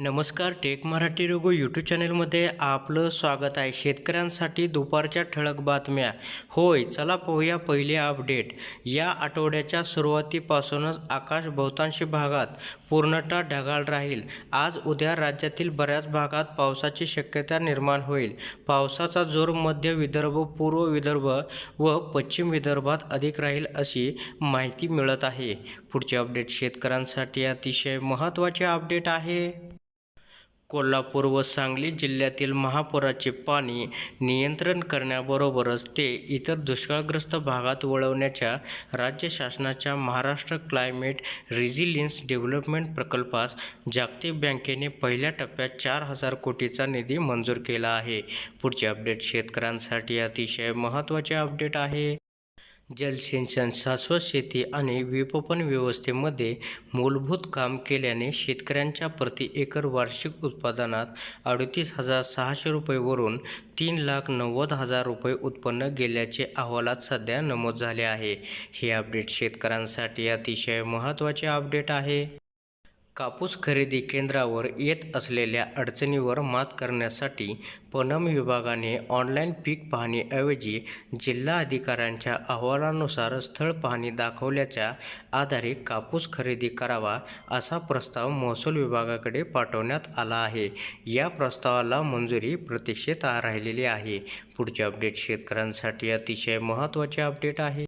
नमस्कार take Marathi Raghu YouTube चॅनलमध्ये आपलं स्वागत आहे. शेतकऱ्यांसाठी दुपारच्या ठळक बातम्या. होय चला पाहूया पहिले अपडेट. या आठवड्याच्या सुरुवातीपासूनच आकाश बहुतांश भागात पूर्णतः ढगाळ राहील. आज उद्या राज्यातील बऱ्याच भागात पावसाची शक्यता निर्माण होईल. पावसाचा जोर मध्य विदर्भ पूर्व विदर्भ व पश्चिम विदर्भात अधिक राहील अशी माहिती मिळत आहे. पुढचे अपडेट शेतकऱ्यांसाठी अतिशय महत्त्वाचे अपडेट आहे. कोल्हापूर व सांगली जिल्ह्यातील महापुराचे पाणी नियंत्रण करण्याबरोबरच ते इतर दुष्काळग्रस्त भागात वळवण्याच्या राज्य शासनाच्या महाराष्ट्र क्लायमेट रिझिलियन्स डेव्हलपमेंट प्रकल्पास जागतिक बँकेने पहिल्या टप्प्यात चार हजार कोटीचा निधी मंजूर केला आहे. पुढचे अपडेट शेतकऱ्यांसाठी अतिशय महत्त्वाचे अपडेट आहे. जलसिंचन शाश्वत शेती आणि विपणन व्यवस्थेमध्ये मूलभूत काम केल्याने शेतकऱ्यांच्या प्रति एकर वार्षिक उत्पादनात अडतीस हजार सहाशे रुपयेवरून तीन लाख नव्वद हजार रुपये उत्पन्न गेल्याचे अहवालात सध्या नमूद झाले आहे. हे अपडेट शेतकऱ्यांसाठी अतिशय महत्त्वाचे अपडेट आहे. कापूस खरेदी केंद्रावर येत असलेल्या अडचणीवर मात करण्यासाठी पणन विभागाने ऑनलाईन पीक पाहणीऐवजी जिल्हा अधिकाऱ्यांच्या अहवालानुसार स्थळ पाहणी दाखवल्याच्या आधारे कापूस खरेदी करावा असा प्रस्ताव महसूल विभागाकडे पाठवण्यात आला आहे. या प्रस्तावाला मंजुरी प्रतीक्षेत राहिलेली आहे. पुढचे अपडेट शेतकऱ्यांसाठी अतिशय महत्त्वाचे अपडेट आहे.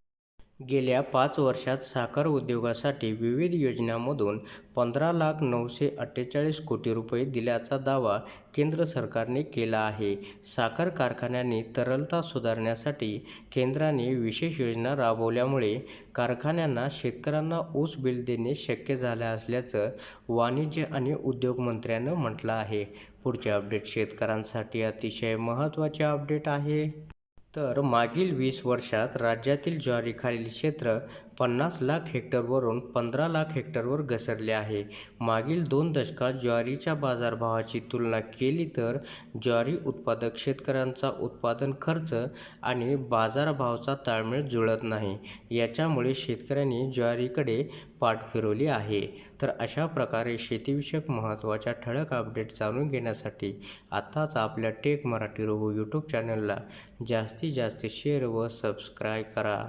गेल्या पाच वर्षात साखर उद्योगासाठी विविध योजनांमधून पंधरा लाख नऊशे अठ्ठेचाळीस कोटी रुपये दिल्याचा दावा केंद्र सरकारने केला आहे. साखर कारखान्यांनी तरलता सुधारण्यासाठी केंद्राने विशेष योजना राबवल्यामुळे कारखान्यांना शेतकऱ्यांना ऊस बिल देणे शक्य झाले असल्याचं वाणिज्य आणि उद्योग मंत्र्यानं म्हटलं आहे. पुढचे अपडेट शेतकऱ्यांसाठी अतिशय महत्त्वाचे अपडेट आहे. तर मागील वीस वर्षात राज्यातील ज्वारीखालील क्षेत्र पन्नास लाख हेक्टरवरून पंधरा लाख हेक्टरवर घसरले आहे. मागील दोन दशकात ज्वारीच्या बाजारभावाची तुलना केली तर ज्वारी उत्पादक शेतकऱ्यांचा उत्पादन खर्च आणि बाजारभावाचा ताळमेळ जुळत नाही. याच्यामुळे शेतकऱ्यांनी ज्वारीकडे पाठ फिरवली आहे. तर अशा प्रकारे शेतीविषयक महत्त्वाच्या ठळक अपडेट जाणून घेण्यासाठी आत्ताच आपल्या टेक मराठी रोहू यूट्यूब चॅनलला जास्तीत जास्त शेअर व सबस्क्राईब करा.